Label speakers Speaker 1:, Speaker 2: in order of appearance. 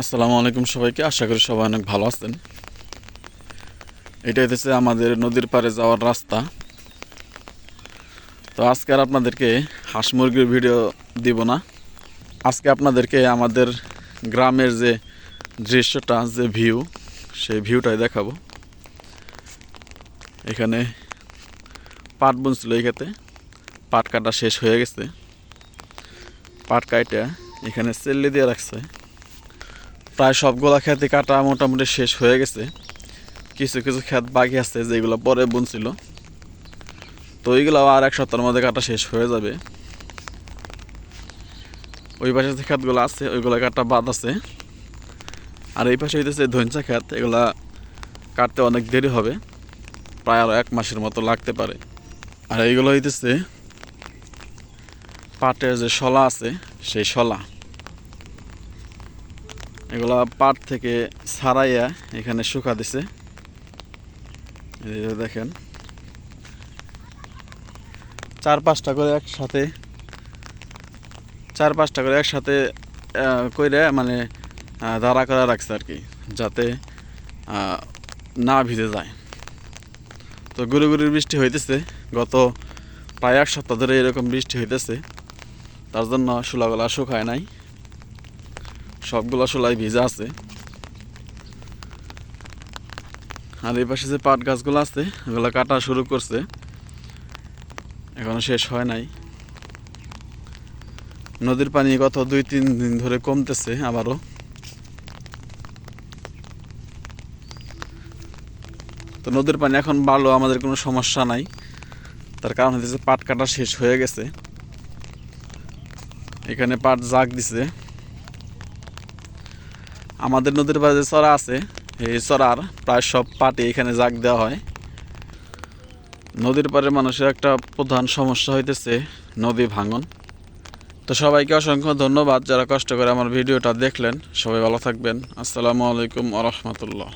Speaker 1: আসসালামু আলাইকুম সবাইকে। আশা করি সবাই অনেক ভালো আছেন। এটা হচ্ছে আমাদের নদীর পাড়ে যাওয়ার রাস্তা। তো আজকে আর আপনাদেরকে হাঁস মুরগির ভিডিও দিব না। আজকে আপনাদেরকে আমাদের গ্রামের যে দৃশ্যটা, যে ভিউ, সেই ভিউটাই দেখাবো। এখানে পাট বুনছিল এই খেতে পাট কাটা শেষ হয়ে গেছে। পাট কাইটা এখানে সেল্লি দিয়ে রাখছে। প্রায় সবগুলা খেতে কাটা মোটামুটি শেষ হয়ে গেছে। কিছু কিছু ক্ষেত বাকি আছে যেগুলো পরে বুনছিল। তো ওইগুলো আর এক সপ্তাহের মধ্যে কাটা শেষ হয়ে যাবে। ওই পাশে যে ক্ষেতগুলো আছে, ওইগুলো কাটা বাদ আছে। আর এই পাশে হইতেছে ধনসা ক্ষেত এগুলা কাটতে অনেক দেরি হবে। প্রায় আরও এক মাসের মতো লাগতে পারে। আর এইগুলো হইতেছে পাটের যে শলা আছে, সেই শলা। এগুলা পাট থেকে ছাড়াইয়া এখানে শুকা দিছে। দেখেন। চার পাঁচটা করে একসাথে চার পাঁচটা করে একসাথে কইরে মানে দাঁড়া করা রাখছে আর কি, যাতে না ভিজে যায়। তো গুড়ি গুড়ির বৃষ্টি হইতেছে। গত প্রায় এক সপ্তাহ ধরে এরকম বৃষ্টি হইতেছে। তার জন্য শুলাগুলা শুকায় নাই। সবগুলো আসলে ভিজা আছে। আর এই পাশে যে পাট গাছগুলো আছে ওগুলো কাটা শুরু করছে। এখনও শেষ হয় নাই। নদীর পানি গত দুই, তিন দিন ধরে কমতেছে আবারও। তো নদীর পানি এখন বাড়লো আমাদের কোনো সমস্যা নাই। তার কারণ হচ্ছে পাট কাটা শেষ হয়ে গেছে। এখানে পাট জাগ দিছে। আমাদের নদীর পাড়ে যে চড়া আছে, এই চড়ার প্রায় সব পাটি এখানে জাগ দেওয়া হয়। নদীর পাড়ে মানুষের একটা প্রধান সমস্যা হইতেছে নদী ভাঙন। তো সবাইকে অসংখ্য ধন্যবাদ যারা কষ্ট করে আমার ভিডিওটা দেখলেন। সবাই ভালো থাকবেন। আসসালামু আলাইকুম আ রহমতুল্লাহ।